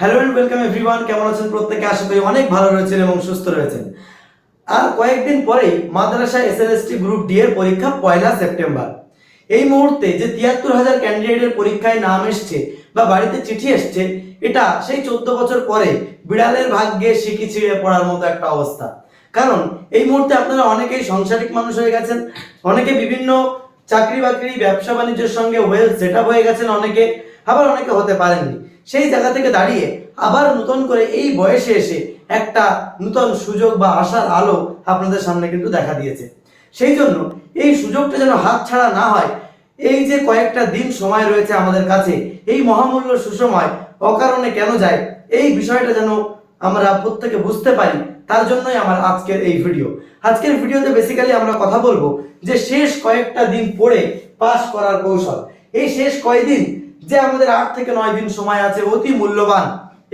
Hello and welcome everyone কেমন আছেন প্রত্যেকে? আশা করি অনেক ভালো রয়েছেন এবং সুস্থ রয়েছেন। আর কয়েকদিন পরেই মাদ্রাসা এসএলএসটি গ্রুপ ডি এর পরীক্ষা পয়লা সেপ্টেম্বর। এই মুহূর্তে যে তিয়াত্তর হাজার ক্যান্ডিডেটের পরীক্ষায় নাম এসছে বা বাড়িতে চিঠি এসছে, এটা সেই চোদ্দ বছর পরে বিড়ালের ভাগ্যে শিকি ছিঁড়ে পড়ার মতো একটা অবস্থা। কারণ এই মুহূর্তে আপনারা অনেকেই সাংসারিক মানুষ হয়ে গেছেন, অনেকে বিভিন্ন চাকরি বাকরি ব্যবসা বাণিজ্যের সঙ্গে ওয়েল সেট আপ হয়ে গেছেন, অনেকে আবার অনেকে হতে পারেননি। সেই জায়গা থেকে দাঁড়িয়ে আবার নতুন করে এই বয়সে এসে একটা নতুন সুযোগ বা আশার আলো আপনাদের সামনে কিন্তু দেখা দিয়েছে। সেই জন্য এই সুযোগটা যেন হাতছাড়া না হয়, এই যে কয়েকটা দিন সময় রয়েছে আমাদের কাছে, এই মহামূল্য সুসময় অকারণে কেন যায়, এই বিষয়টা যেন আমরা প্রত্যেকে বুঝতে পারি, তার জন্যই আমার আজকের এই ভিডিও। আজকের ভিডিওতে বেসিক্যালি আমরা কথা বলব যে শেষ কয়েকটা দিন পড়ে পাস করার কৌশল। এই শেষ কয়দিন যে আমাদের আট থেকে নয় দিন সময় আছে, অতি মূল্যবান।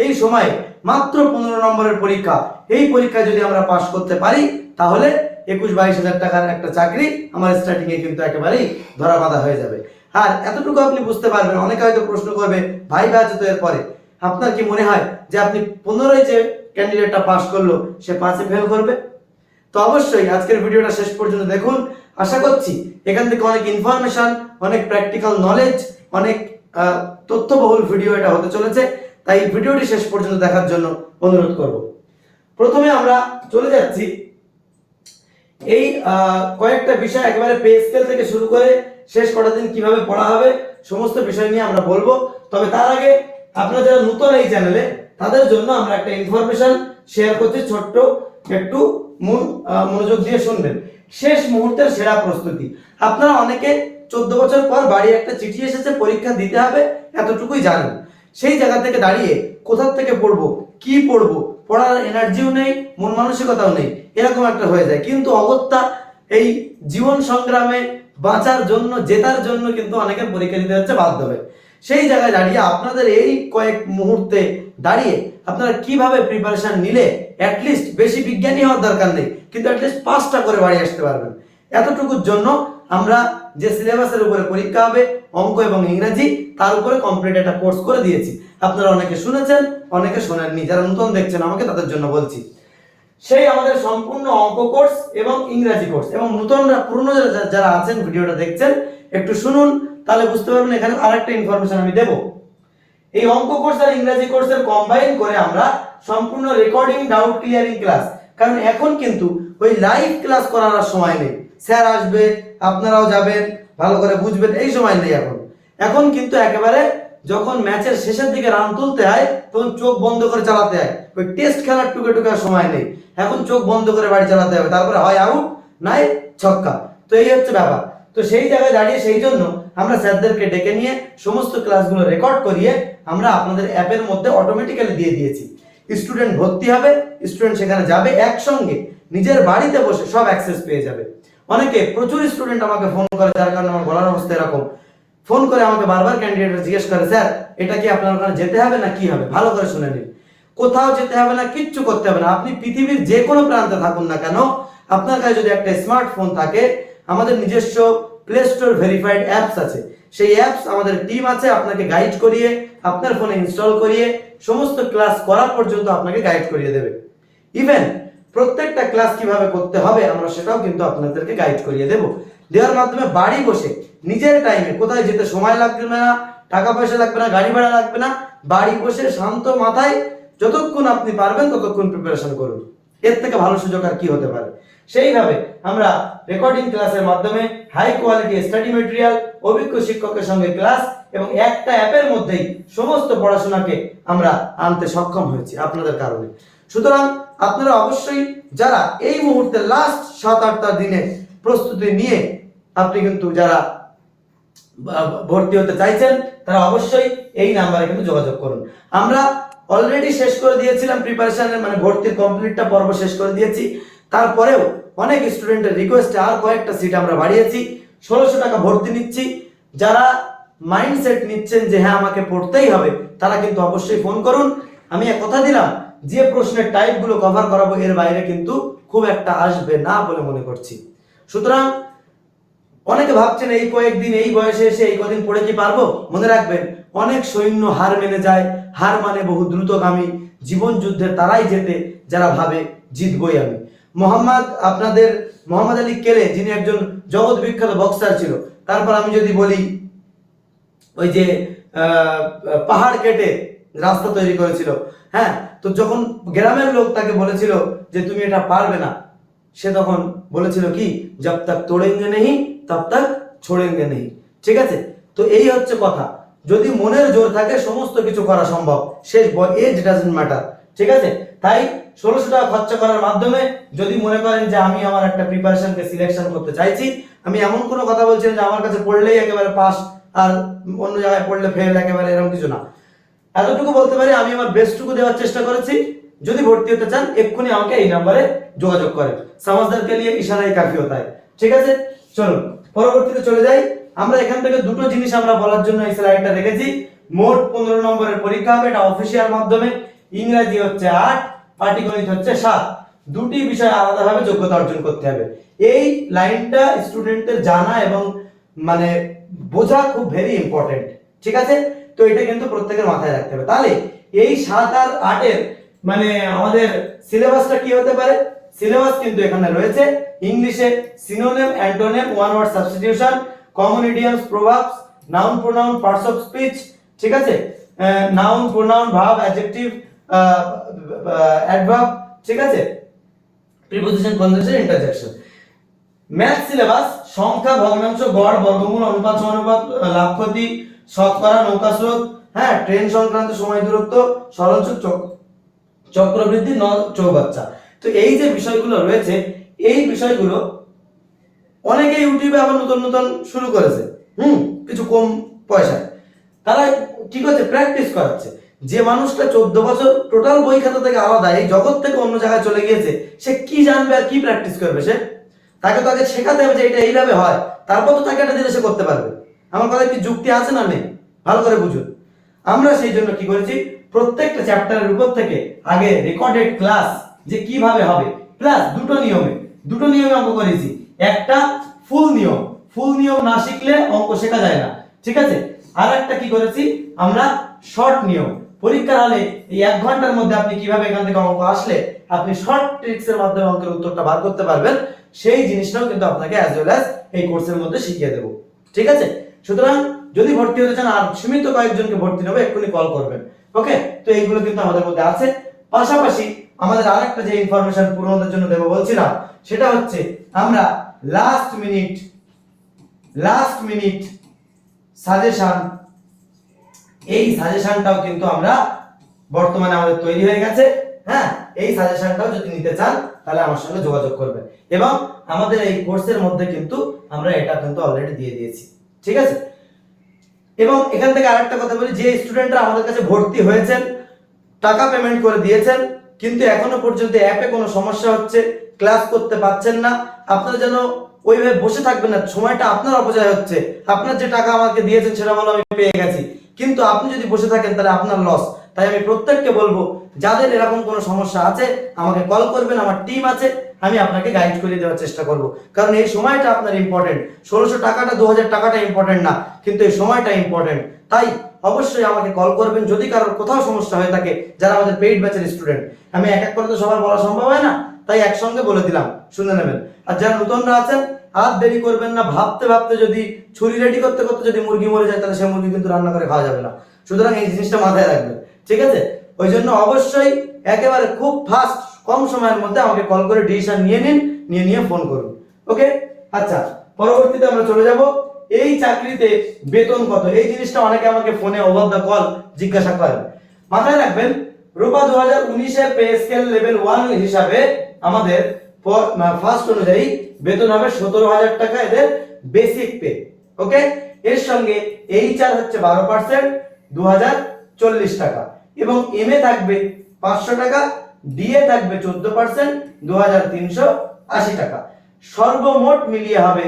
এই সময়ে মাত্র পনেরো নম্বরের পরীক্ষা। এই পরীক্ষায় যদি আমরা পাশ করতে পারি, তাহলে একুশ বাইশ হাজার টাকার একটা চাকরি আমার স্টার্টিং এ কিন্তু একেবারেই ধরা বাঁধা হয়ে যাবে। আর এতটুকু আপনি বুঝতে পারবেন, অনেকে হয়তো প্রশ্ন করবে, ভাই ভাই, আছে তো এরপরে? আপনার কি মনে হয় যে আপনি পনেরোই যে ক্যান্ডিডেটটা পাশ করল, সে পাঁচে ফেল করবে? তো অবশ্যই আজকের ভিডিওটা শেষ পর্যন্ত দেখুন। আশা করছি এখান থেকে অনেক ইনফরমেশন অনেক প্র্যাকটিক্যাল নলেজ অনেক তথ্যবহুল ভিডিও এটা হতে চলেছে, তাই ভিডিওটি শেষ পর্যন্ত দেখার জন্য অনুরোধ করব। প্রথমে আমরা চলে যাচ্ছি। এই কয়েকটা বিষয় একেবারে পে স্কেল থেকে শুরু করে শেষ কটা দিন কীভাবে পড়া হবে, সমস্ত বিষয় নিয়ে আমরা বলব। তবে তার আগে আপনারা যারা নতুন এই চ্যানেলে তাদের জন্য আমরা একটা ইনফরমেশন শেয়ার করছি ছোট্ট একটু মন মনোযোগ দিয়ে শুনবেন। শেষ মুহূর্তের সেরা প্রস্তুতি। আপনারা অনেকে চোদ্দ বছর পর বাড়ি একটা চিঠি এসেছে, পরীক্ষা দিতে হবে, এতটুকুই জানেন। সেই জায়গা থেকে দাঁড়িয়ে কোথার থেকে পড়ব, কি পড়ব? পড়ার এনার্জিও নেই, মন মানসিকতাও নেই, এরকম একটা হয়ে যায়। কিন্তু অগত্যা এই জীবন সংগ্রামে বাঁচার জন্য, জেতার জন্য কিন্তু অনেকের পরীক্ষা দিতে হচ্ছে, বাধ্য হবে সেই জায়গায় দাঁড়িয়ে আপনাদের এই কয়েক মুহূর্তে দাঁড়িয়ে আপনারা কীভাবে প্রিপারেশন নিলে অ্যাটলিস্ট বেশি বিজ্ঞানী হওয়ার দরকার নেই, কিন্তু অ্যাটলিস্ট পাঁচটা করে বাড়ি আসতে পারবেন। এতটুকুর জন্য আমরা যে সিলেবাসের উপরে পরীক্ষা হবে, অঙ্ক এবং ইংরেজি, তার উপরে কমপ্লিট একটা কোর্স করে দিয়েছি। আপনারা অনেকে শুনেছেন, অনেকে শোনেননি। যারা নতুন দেখছেন, আমাকে তাদের জন্য বলছি। সেই আমাদের সম্পূর্ণ অঙ্ক কোর্স এবং ইংরাজি কোর্স এবং নতুনরা, পুরনো যারা- আছেন, ভিডিওটা দেখছেন, একটু শুনুন, তাহলে বুঝতে পারবেন এখানে আরেকটা ইনফরমেশন আমি দেবো। এই অঙ্ক কোর্স আর ইংরেজি কোর্সের কম্বাইন করে আমরা সম্পূর্ণ রেকর্ডিং ডাউট ক্লিয়ারিং ক্লাস কারণ এখন কিন্তু ওই লাইভ ক্লাস করার সময় নেই। স্যার আসবে, আপনারাও যাবেন, ভালো করে বুঝবেন, এই সময় নেই এখন। এখন কিন্তু একেবারে যখন ম্যাচের শেষের দিকে রান তুলতে হয়, তখন চোখ বন্ধ করে চালাতে হয়। ওই টেস্ট খেলার টুকে টুকে সময় নেই। এখন চোখ বন্ধ করে বাড়ি চালাতে হবে। তারপরে হয় আউট নাই ছক্কা। তো এই হচ্ছে ব্যাপার। তো সেই জায়গায় দাঁড়িয়ে সেই জন্য আমরা স্যারদেরকে ডেকে নিয়ে সমস্ত ক্লাসগুলো রেকর্ড করিয়ে আমরা আপনাদের অ্যাপের মধ্যে অটোমেটিক্যালি দিয়ে দিয়েছি। স্টুডেন্ট ভর্তি হবে স্টুডেন্ট সেখানে যাবে একসঙ্গে। নিজের বাড়িতে বসে সব অ্যাক্সেস পেয়ে যাবে। অনেকে প্রচুর স্টুডেন্ট আমাকে ফোন করে, যার কারণে আমার গলার অবস্থা এরকম। ফোন করে আমাকে বারবার ক্যান্ডিডেট জিজ্ঞেস করে, স্যার, এটা কি আপনার ওখানে যেতে হবে না কি হবে? ভালো করে শুনে নিন। কোথাও যেতে হবে না, কিচ্ছু করতে হবে না। আপনি পৃথিবীর যে কোনো প্রান্তে থাকুন না কেন, আপনার কাছে যদি একটা স্মার্টফোন থাকে, আমাদের নিজস্ব প্লে স্টোর ভেরিফাইড অ্যাপস আছে। সেই অ্যাপস আমাদের টিম আছে, আপনাকে গাইড করিয়ে, আপনার ফোনে ইনস্টল করিয়ে, সমস্ত ক্লাস করা পর্যন্ত আপনাকে গাইড করিয়ে দেবে। ইভেন প্রত্যেকটা ক্লাস কীভাবে করতে হবে, আমরা সেটাও কিন্তু আপনাদেরকে গাইড করিয়ে দেব। দেওয়ার মাধ্যমে বাড়ি বসে নিজের টাইমে কোথায় যেতে সময় লাগবে না, টাকা পয়সা লাগবে না, গাড়ি ভাড়া লাগবে না, বাড়ি বসে শান্ত মাথায় যতক্ষণ আপনি পারবেন ততক্ষণ প্রিপারেশন করুন। এর থেকে ভালো সুযোগ আর কি হতে পারে? সেইভাবে আমরা রেকর্ডিং ক্লাসের মাধ্যমে হাই কোয়ালিটি স্টাডি মেটেরিয়াল অভিজ্ঞ শিক্ষকের সঙ্গে ক্লাস এবং একটা অ্যাপের মধ্যেই সমস্ত পড়াশোনাকে আমরা আনতে সক্ষম হয়েছি আপনাদের কারণে। সুতরাং আপনারা অবশ্যই যারা এই মুহূর্তে লাস্ট সাত, আটটা দিনে প্রস্তুতি নিয়ে আপনি কিন্তু যারা ভর্তি হতে চাইছেন, তারা অবশ্যই এই নাম্বারে কিন্তু যোগাযোগ করুন। আমরা অলরেডি শেষ করে দিয়েছিলাম প্রিপারেশনের মানে ভর্তির কমপ্লিটটা পর্ব শেষ করে দিয়েছি। তারপরেও অনেক স্টুডেন্টের রিকোয়েস্টে আর কয়েকটা সিট আমরা বাড়িয়েছি। ষোলোশো টাকা ভর্তি নিচ্ছি। যারা মাইন্ডসেট নিচ্ছেন যে হ্যাঁ আমাকে পড়তেই হবে, তারা কিন্তু অবশ্যই ফোন করুন। আমি কথা দিলাম যে প্রশ্নের টাইপগুলো কভার করাবো এর বাইরে কিন্তু খুব একটা আসবে না বলে মনে করছি। সুতরাং অনেকে ভাবছেন এই কয়েকদিন, এই বয়সে এসে এই কদিন পড়ে কি পারব? মনে রাখবেন, অনেক সৈন্য হার মেনে যায়, হার মানে বহু দ্রুতগামী জীবন যুদ্ধে তারাই যেতে যারা ভাবে, জিতবই আমি। মোহাম্মদ, আপনাদের, মোহাম্মদ আলী কেলে, যিনি একজন জগৎ বিখ্যাত বক্সার ছিল, তারপর আমি যদি বলি, ওই যে পাহাড় কেটে রাস্তা তৈরি করেছিল হ্যাঁ তো যখন গ্রামের লোক তাকে বলেছিল যে তুমি এটা পারবে না, সে তখন বলেছিল কি? জব তক তোড়েঙ্গে নেই তব তক ছোড়েঙ্গে নেই ঠিক আছে? তো এই হচ্ছে কথা। যদি মনের জোর থাকে, সমস্ত কিছু করা সম্ভব। শেষ এজ ডাজেন্ট ম্যাটার ঠিক আছে? তাই ষোলোশো টাকা খরচা করার মাধ্যমে যদি মনে করেন যে আমি আমার একটা প্রিপারেশনকে সিলেকশন করতে চাইছি, আমি এমন কোনো কথা বলছি যে আমার কাছে পড়লেই একেবারে পাস আর অন্য জায়গায় পড়লে ফেল একেবারে এরকম কিছু না। এতটুকু বলতে পারি, আমি আমার বেস্টটুকু দেওয়ার চেষ্টা করেছি। যদি ভর্তি হতে চান, এক্ষুনি আমাকে এই নাম্বারে যোগাযোগ করেন। সমাজদারকে নিয়ে ইশারাই কাফি হতা হয় ঠিক আছে? চলুন, পরবর্তীতে চলে যাই। আমরা এখান থেকে দুটো জিনিস আমরা বলার জন্য এই স্লাইডটা রেখেছি। মোট পনেরো নম্বরের পরীক্ষা হবে, এটা অফিসিয়াল মাধ্যমে। ইংরেজি হচ্ছে আট, পাটিগণিত হচ্ছে সাত। দুটি বিষয় আলাদাভাবে যোগ্যতা অর্জন করতে হবে। এই লাইনটা স্টুডেন্টদের জানা এবং মানে বোঝা খুব ভেরি ইম্পর্টেন্ট ঠিক আছে? তো এটা কিন্তু প্রত্যেকের মাথায় রাখতে হবে। তাহলে এই সাত আর আটের মানে আমাদের সিলেবাসটা কি হতে পারে? সিলেবাস কিন্তু এখানে রয়েছে। ইংলিশে synonym antonym one word substitution common idioms proverbs noun pronoun parts of speech ঠিক আছে? Noun pronoun verb adjective adverb ঠিক আছে? Preposition conjunction interjection math syllabus সংখ্যা, ভগ্নাংশ, গড়, বর্গমূল, অনুপাত, সমানুপাত, লাভ, ক্ষতি শতকরা নৌকা স্রোত হ্যাঁ ট্রেন সংক্রান্ত সময় দূরত্ব চক, চক্রবৃদ্ধি ন চৌবাচ্চা। তো এই যে বিষয়গুলো রয়েছে, এই বিষয়গুলো অনেকে ইউটিউবে আবার নতুন নতুন শুরু করেছে, হুম, কিছু কম পয়সায়। তারা ঠিক আছে প্র্যাকটিস করাচ্ছে। যে মানুষটা চোদ্দ বছর টোটাল বই খাতা থেকে আলাদা, এই জগৎ থেকে অন্য জায়গায় চলে গিয়েছে, সে কি জানবে আর কি প্র্যাকটিস করবে সে? তাকে তো আগে শেখাতে হবে যে এটা এইভাবে হয়, তারপর তো তাকে একটা জিনিস করতে পারবে। আমার কথা কি যুক্তি আছে না নেই? ভালো করে বুঝুন আমরা সেই জন্য কি করেছি? প্রত্যেকটা চ্যাপ্টারের উপর থেকে আগে রেকর্ডেড ক্লাস যে কীভাবে হবে প্লাস দুটো নিয়মে দুটো নিয়মে অঙ্ক করেছি। একটা ফুল নিয়ম। ফুল নিয়ম না শিখলে অঙ্ক শেখা যায় না। ঠিক আছে? আর একটা কি করেছি? আমরা শর্ট নিয়ম। পরীক্ষার হলে এই এক ঘণ্টার মধ্যে আপনি কীভাবে এখান থেকে অঙ্ক আসলে, আপনি শর্ট ট্রিক্স এর মাধ্যমে অঙ্কের উত্তরটা বার করতে পারবেন, সেই জিনিসটাও কিন্তু আপনাকে অ্যাজ ওয়েল অ্যাজ এই কোর্সের মধ্যে শিখিয়ে দেবো। ঠিক আছে? সুতরাং যদি ভর্তি হতে চান, আর সীমিত কয়েকজনকে ভর্তি নেবে, এক্ষুনি কল করবেন। ওকে তো এইগুলো কিন্তু আমাদের মধ্যে আছে। পাশাপাশি আমাদের আরেকটা যে ইনফরমেশন পূরণের জন্য দেবো বলছিলাম, সেটা হচ্ছে আমরা last minute last minute suggestion এই সাজেশনটাও কিন্তু আমরা বর্তমানে আমাদের তৈরি হয়ে গেছে। হ্যাঁ? এই সাজেশনটাও যদি নিতে চান, তাহলে আমার সঙ্গে যোগাযোগ করবেন। এবং আমাদের এই কোর্সের মধ্যে কিন্তু আমরা এটা কিন্তু অলরেডি দিয়ে দিয়েছি। ঠিক আছে? এবং এখান থেকে আরেকটা কথা বলি, যে স্টুডেন্টরা আমাদের কাছে ভর্তি হয়েছেন, টাকা পেমেন্ট করে দিয়েছেন, কিন্তু এখনও পর্যন্ত অ্যাপে কোনো সমস্যা হচ্ছে ক্লাস করতে পারছেন না, আপনারা যেন ওইভাবে বসে থাকবেন না, সময়টা আপনার অপচয় হচ্ছে, আপনার যে টাকা আমাকে দিয়েছেন সেটা বলো আমি পেয়ে গেছি, কিন্তু আপনি যদি বসে থাকেন তাহলে আপনার লস তাই আমি প্রত্যেককে বলব, যাদের এরকম কোনো সমস্যা আছে, আমাকে কল করবেন, আমার টিম আছে আমি আপনাকে গাইড করে দেওয়ার চেষ্টা করব। কারণ এই সময়টা আপনার ইম্পর্টেন্ট ষোলোশো টাকাটা দু হাজার টাকাটা ইম্পর্টেন্ট না, কিন্তু এই সময়টা ইম্পর্টেন্ট তাই অবশ্যই আমাকে কল করবেন যদি কারোর কোথাও সমস্যা হয়ে থাকে, যারা আমাদের পেইড ব্যাচের স্টুডেন্ট আমি এক এক করে তো সবার বলা সম্ভব হয় না, তাই একসঙ্গে বলে দিলাম, শুনে নেবেন। আর যারা নতুনরা আছেন, আর দেরি করবেন না, ভাবতে ভাবতে যদি, ছুরি রেডি করতে করতে যদি মুরগি মরে যায়, তাহলে সে মুরগি কিন্তু রান্না করে খাওয়া যাবে না। সুতরাং এই জিনিসটা মাথায় রাখবেন, ঠিক আছে? ওই জন্য অবশ্যই একেবারে খুব ফাস্ট কম সময়ের মধ্যে আমাকে কল করে ডিসিশন নিয়ে নিন, নিয়ে নিয়ে ফোন করুন। ওকে আচ্ছা পরবর্তীতে আমরা চলে যাব। এই চাকরিতে বেতন কত? এই জিনিসটা অনেকে আমাকে ফোনে ওভার দ্য কল জিজ্ঞাসা করেন মাথায় রাখবেন, রূপা দু হাজার উনিশের পে স্কেল লেভেল ওয়ান হিসাবে আমাদের ফার্স্ট অনুযায়ী বেতন হবে সতেরো হাজার টাকা এদের বেসিক পে ওকে এর সঙ্গে এইচআর হচ্ছে বারো পার্সেন্ট দু হাজার চল্লিশ টাকা। এবং এম এ থাকবে পাঁচশো টাকা ডিএ থাকবে চোদ্দ পার্সেন্ট দু হাজার তিনশো আশি টাকা। সর্বমোট মিলিয়ে হবে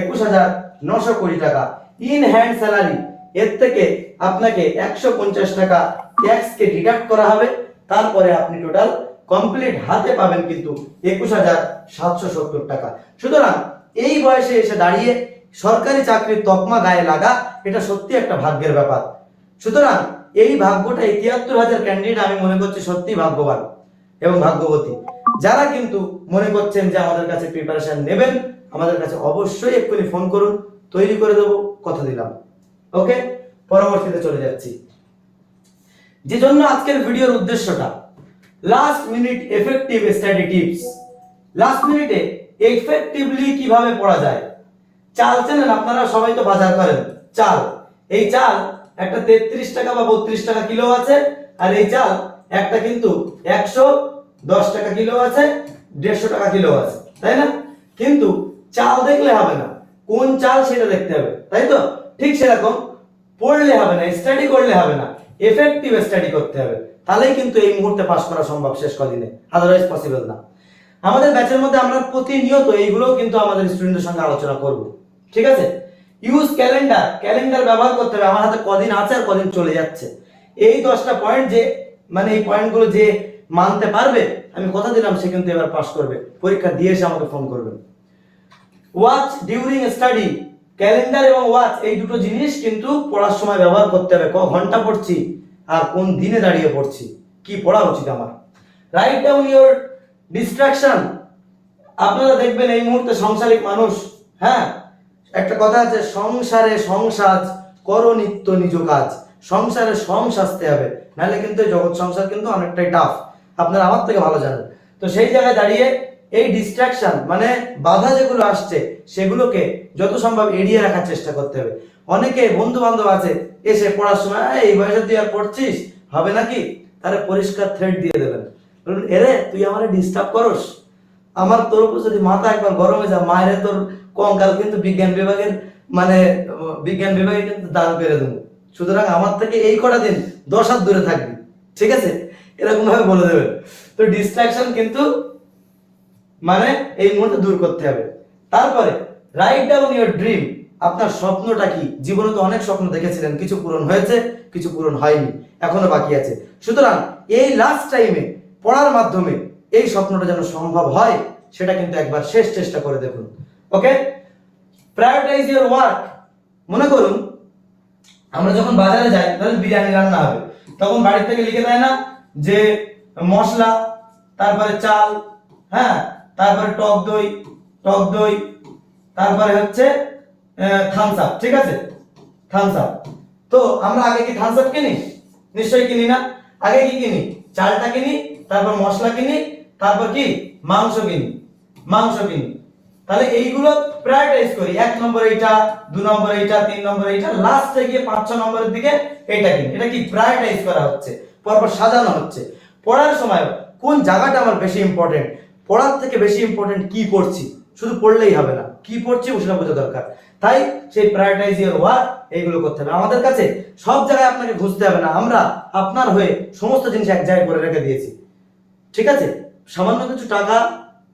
একুশ হাজার নশো কুড়ি টাকা। ইন হ্যান্ড স্যালারি এর থেকে আপনাকে একশো পঞ্চাশ টাকা ট্যাক্স কে ডিডাক্ট করা হবে। তারপরে আপনি টোটাল কমপ্লিট হাতে পাবেন কিন্তু একুশ হাজার সাতশো সত্তর টাকা। সুতরাং এই বয়সে এসে দাঁড়িয়ে সরকারি চাকরির তকমা গায়ে লাগা, এটা সত্যি একটা ভাগ্যের ব্যাপার। সুতরাং এই ভাগ্যটা এই তিয়াত্তর হাজার ক্যান্ডিডেট আমি মনে করছি সত্যি ভাগ্যবান। এবং ভাগ্যবতী। যারা কিন্তু মনে করছেন যে আমাদের কাছে প্রিপারেশন নেবেন, আমাদের কাছে অবশ্যই এক্ষুনি ফোন করুন, তৈরি করে দেবো, কথা দিলাম। ওকে পরবর্তীতে চলে যাচ্ছি। যে জন্য আজকের ভিডিওর উদ্দেশ্যটা last minute effective study tips last মিনিটে এফেক্টিভলি কীভাবে পড়া যায়? চাল চেনেন, আপনারা সবাই তো বাজার করেন। চাল। এই চাল একটা তেত্রিশ টাকা বা বত্রিশ টাকা কিলো আছে, আর এই চাল একটা কিন্তু একশো দশ টাকা কিলো আছে, দেড়শো টাকা কিলো আছে, তাই না? কিন্তু চাল দেখলে হবে না। কোন চাল সেটা দেখতে হবে, তাই তো? ঠিক সেরকম পড়লে হবে না স্টাডি করলে হবে না এফেক্টিভ স্টাডি করতে হবে। তাহলেই কিন্তু এই মুহূর্তে পাশ করা সম্ভব শেষ কদিনে। আদারওয়াইজ পসিবল না। আমাদের ব্যাচের মধ্যে আমরা প্রতিনিয়ত এইগুলো কিন্তু আমাদের স্টুডেন্টের সঙ্গে আলোচনা করব। ঠিক আছে? ইউজ ক্যালেন্ডার ক্যালেন্ডার ব্যবহার করতে হবে। আমার হাতে কদিন আছে আর কদিন চলে যাচ্ছে। এই দশটা পয়েন্ট যে মানে এই পয়েন্টগুলো যে মানতে পারবে? আমি কথা দিলাম, সে কিন্তু এবার পাস করবে। পরীক্ষা দিয়ে এসে আমাকে ফোন করবে। ওয়াচ ডিউরিং স্টাডি ক্যালেন্ডার এবং ওয়াচ এই দুটো জিনিস কিন্তু পড়ার সময় ব্যবহার করতে হবে। ক ঘণ্টা পড়ছি আর কোন দিনে দাঁড়িয়ে পড়ছি? কি পড়া উচিত আমার? রাইট ডাউন ইওর ডিস্ট্রাকশন আপনারা দেখবেন এই মুহূর্তে সংসারিক মানুষ হ্যাঁ? একটা কথা আছে, সংসারে সংসাজ, করো নিত্য নিজ কাজ। সংসারে সং সাজতে হবে। নাহলে কিন্তু জগৎ সংসার কিন্তু অনেকটাই টাফ আপনারা আমার থেকে ভালো জানেন। তো সেই জায়গায় দাঁড়িয়ে এই ডিস্ট্রাকশন মানে বাধা যেগুলো আসছে সেগুলোকে যত সম্ভব এড়িয়ে রাখার চেষ্টা করতে হবে। অনেকে বন্ধু বান্ধব আছে এসে পড়ার সময় "এই, বয়সে তুই আর পড়ছিস? হবে নাকি? তারে পরিষ্কার থ্রেড দিয়ে দেবেন। বলুন এরে তুই আমার ডিস্টার্ব করস? আমার তোর উপর যদি মাথা একবার গরম হয়ে যায় মায়ের তোর কঙ্কাল কিন্তু বিজ্ঞান বিভাগের মানে বিজ্ঞান বিভাগে কিন্তু দান করে দেবো। সুতরাং আমার থেকে এই কটা দিন দশ হাত দূরে থাকবি। ঠিক আছে? এরকম ভাবে বলে দেবেন তো ডিস্ট্রাকশন কিন্তু মানে এই মুহূর্তে দূর করতে হবে। তারপরে রাইট ডাউন ইওর ড্রিম আপনার স্বপ্নটা কি? জীবনে তো অনেক স্বপ্ন দেখেছিলেন, কিছু পূরণ হয়েছে, কিছু পূরণ হয়নি, এখনও বাকি আছে। সুতরাং এই লাস্ট টাইমে পড়ার মাধ্যমে এই স্বপ্নটা যেন সম্ভব হয়, সেটা কিন্তু একবার শেষ চেষ্টা করে দেখুন। ওকে? প্রায়োরিটাইজ ইওর ওয়ার্ক মনে করুন, আমরা যখন বাজারে যাই, তাহলে বিরিয়ানি রান্না হবে। তখন বাড়ি থেকে লিখে দেয় না যে মশলা, তারপরে চাল হ্যাঁ তারপরে টক দই টক দই, তারপরে হচ্ছে থামস আপ ঠিক আছে? থামস আপ তো আমরা আগে কি থামস আপ কিনি? নিশ্চয়ই কিনি না? আগে কি কিনি? চালটা কিনি, তারপর মশলা কিনি, তারপর কি? মাংস কিনি। মাংস কিনি। তাহলে এইগুলো প্রায়োরিটাইজ করি। এক নম্বর এইটা, দু নম্বর এইটা, তিন নম্বর এইটা লাস্টে গিয়ে পাঁচ, ছ নম্বরের দিকে এটা কিনি। এটা কি? প্রায়োরিটাইজ করা হচ্ছে। পরপর সাজানো হচ্ছে। পড়ার সময় কোন জায়গাটা আমার বেশি ইম্পর্টেন্ট পড়ার থেকে বেশি ইম্পর্টেন্ট কি পড়ছি শুধু পড়লেই হবে না। কি পড়ছি সেটা বোঝা দরকার। তাই সেই প্রায়োরিটাইজ ইয়ার এইগুলো করতে হবে। আমাদের কাছে সব জায়গায় আপনাকে খুঁজতে হবে না। আমরা আপনার হয়ে সমস্ত জিনিস এক জায়গায় করে রেখে দিয়েছি। ঠিক আছে? সামান্য কিছু টাকা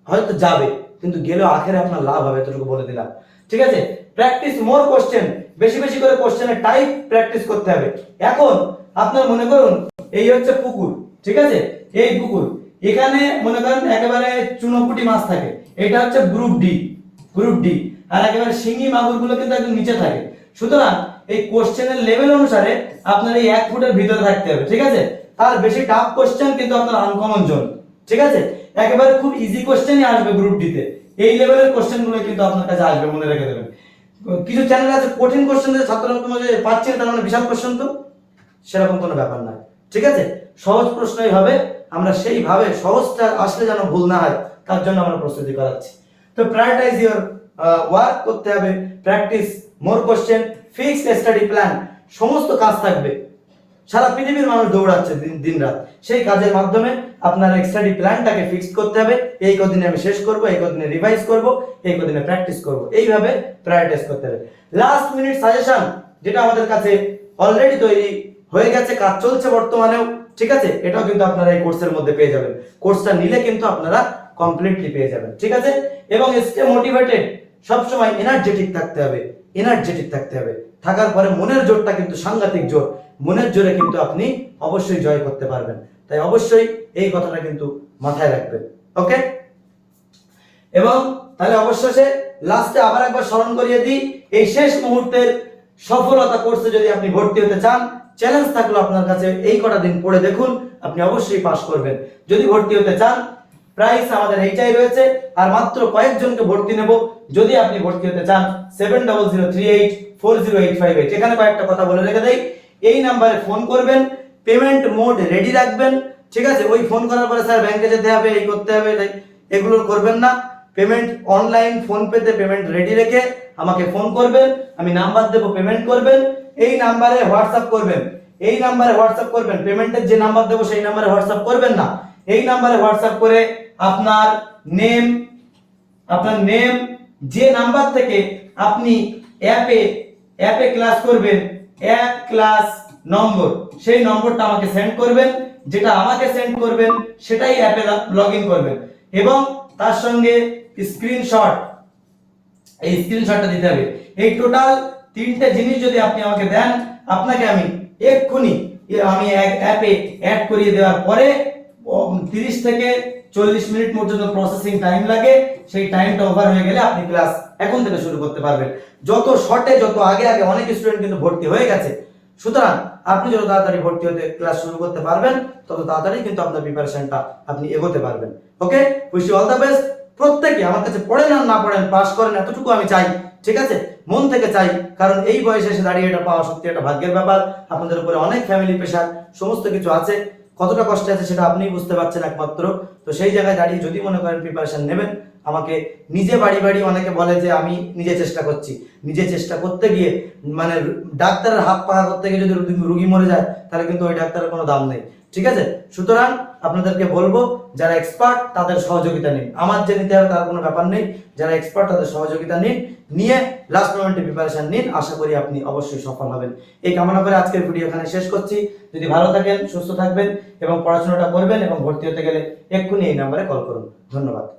হয়তো যাবে, কিন্তু গেলেও আখেরে আপনার লাভ হবে, এতটুকু বলে দিলাম। ঠিক আছে? প্র্যাকটিস মোর কোশ্চেন বেশি বেশি করে কোশ্চেনের টাইপ প্র্যাকটিস করতে হবে। এখন আপনার মনে করুন এই হচ্ছে পুকুর ঠিক আছে? এই পুকুর এখানে মনে করেন একেবারে চুনোপুটি মাছ থাকে এটা হচ্ছে গ্রুপ ডি গ্রুপ ডি আর একেবারে শিঙি মাগুরগুলো কিন্তু একদম নিচে থাকে। সুতরাং এই কোশ্চেনের লেভেল অনুসারে আপনার এই এক ফুটের ভিতরে থাকতে হবে ঠিক আছে? তার বেশি টাফ কোশ্চেন কিন্তু আপনার আনকমন জোন ঠিক আছে? একেবারে খুব ইজি কোশ্চেনই আসবে গ্রুপ ডিতে এই লেভেলের কোশ্চেনগুলো কিন্তু আপনার কাছে আসবে মনে রেখে দেবেন। কিছু চ্যানেল আছে কঠিন কোশ্চেন ছাত্র মধ্যে পাচ্ছে না, তার মানে বিশাল কোশ্চেন তো। সেরকম কোনো ব্যাপার নয়। ঠিক আছে? সহজ প্রশ্নই হবে, আমরা সেইভাবে সহজটা আসলে যেন ভুল না হয়, তার জন্য আমরা প্রস্তুতি করাচ্ছি। তো প্রায়োরিটাইজ ইওর ওয়ার্ক করতে হবে practice more question fix study plan সমস্ত কাজ থাকবে। সারা পৃথিবীর মানুষ দৌড়াচ্ছে দিন দিন রাত। সেই কাজের মাধ্যমে আপনার স্টাডি প্ল্যানটাকে ফিক্স করতে হবে। এই কদিনে আমি শেষ করব, এই কদিনে রিভাইজ করব, এই কদিনে প্র্যাকটিস করব। এইভাবে প্রায়োরিটাইজ করতে হবে। লাস্ট মিনিট সাজেশন যেটা আমাদের কাছে অলরেডি তৈরি হয়ে গেছে, কাজ চলছে বর্তমানেও, ঠিক আছে? এটাও কিন্তু আপনারা এই কোর্সের মধ্যে পেয়ে যাবেন। কোর্সটা নিলে কিন্তু আপনারা কমপ্লিটলি পেয়ে যাবেন, ঠিক আছে? এবং স্টে মোটিভেটেড সবসময় এনার্জেটিক থাকতে হবে এনার্জেটিক থাকতে হবে। থাকার পরে মনের জোরটা কিন্তু সাংঘাতিক জোর, মনের জোরে কিন্তু আপনি অবশ্যই জয় করতে পারবেন। তাই অবশ্যই এই কথাটা কিন্তু মাথায় রাখবেন, ওকে? এবং তাহলে অবশেষে লাস্টে আবার একবার স্মরণ করিয়ে দিই, এই শেষ মুহূর্তের সফলতা কোর্সে যদি আপনি ভর্তি হতে চান চ্যালেঞ্জ থাকল আপনার কাছে, এই কটা দিন পড়ে দেখুন, আপনি অবশ্যই পাশ করবেন। যদি ভর্তি হতে চান প্রাইস আমাদের এইটাই রয়েছে, আর মাত্র কয়েকজনকে ভর্তি নেব। যদি আপনি ভর্তি হতে চান seven double zero three eight four zero eight five eight এখানে কয়েকটা কথা বলে রেখে দেয় এই নাম্বারে ফোন করবেন পেমেন্ট মোড রেডি রাখবেন। ঠিক আছে? ওই ফোন করার পরে স্যার ব্যাংকে যেতে হবে, এই করতে হবে এগুলো করবেন না। পেমেন্ট অনলাইন ফোন পেতে পেমেন্ট রেডি রেখে আমাকে ফোন করবেন, আমি নাম্বার দেবো পেমেন্ট করবেন। এই নাম্বারে হোয়াটসঅ্যাপ করবেন। এই নাম্বারে হোয়াটসঅ্যাপ করবেন। পেমেন্টের যে নাম্বার দেবো, সেই নাম্বারে হোয়াটসঅ্যাপ করবেন না। এই নাম্বারে হোয়াটসঅ্যাপ করে আপনার নেম আপনার নেম, যে নাম্বার থেকে আপনি অ্যাপে অ্যাপে ক্লাস করবেন, এক ক্লাস নম্বর। সেই নম্বরটা আমাকে সেন্ড করবেন, যেটা আমাকে সেন্ড করবেন, সেটাই অ্যাপে লগ ইন করবেন। এবং তার সঙ্গে স্ক্রিনশট, এই স্ক্রিনশটটা দিতে হবে। এই টোটাল তিনটে জিনিস যদি আপনি আমাকে দেন, আপনাকে আমি এক্ষুনি আমি এক অ্যাপে অ্যাড করিয়ে দেওয়ার পরে তিরিশ থেকে চল্লিশ মিনিট পর্যন্ত প্রসেসিং টাইম লাগে, সেই টাইমটা ওভার হয়ে গেলে আপনি ক্লাস এখন থেকে শুরু করতে পারবেন। যত শর্টে যত আগে আগে অনেক স্টুডেন্ট কিন্তু ভর্তি হয়ে গেছে। সুতরাং আপনি যত তাড়াতাড়ি ভর্তি হতে ক্লাস শুরু করতে পারবেন, তত তাড়াতাড়ি কিন্তু আপনার প্রিপারেশনটা আপনি এগোতে পারবেন। Okay wish you all the best প্রত্যেকে আমার কাছে পড়েন আর না পড়েন পাস করেন, এতটুকু আমি চাই। ঠিক আছে? মন থেকে চাই, কারণ এই বয়সে এসে দাঁড়িয়ে এটা পাওয়া সত্যি একটা ভাগ্যের ব্যাপার। আপনাদের উপরে অনেক ফ্যামিলি প্রেশার সমস্ত কিছু আছে। কতটা কষ্টে আছে সেটা আপনিই বুঝতে পারছেন একমাত্র। তো সেই জায়গায় দাঁড়িয়ে যদি মনে করেন প্রিপারেশন নেবেন, আমাকে নিজে বাড়ি বাড়ি অনেকে বলে যে, আমি নিজে চেষ্টা করছি। নিজে চেষ্টা করতে গিয়ে মানে ডাক্তারের হাত পাকা করতে গিয়ে যদি রুগী মরে যায়, তাহলে কিন্তু ওই ডাক্তারের কোনো দাম নেই। ঠিক আছে? সুতরাং আপনাদেরকে বলব, যারা এক্সপার্ট তাদের সহযোগিতা নিন। আমার যে নিতে হবে তার কোনো ব্যাপার নেই। যারা এক্সপার্ট তাদের সহযোগিতা নিন। নিয়ে লাস্ট মোমেন্টে প্রিপারেশন নিন। আশা করি আপনি অবশ্যই সফল হবেন। এই কামনা করে আজকের ভিডিও এখানে শেষ করছি। যদি ভালো থাকেন, সুস্থ থাকবেন এবং পড়াশোনাটা করবেন এবং ভর্তি হতে গেলে এক্ষুনি এই নাম্বারে কল করুন। ধন্যবাদ।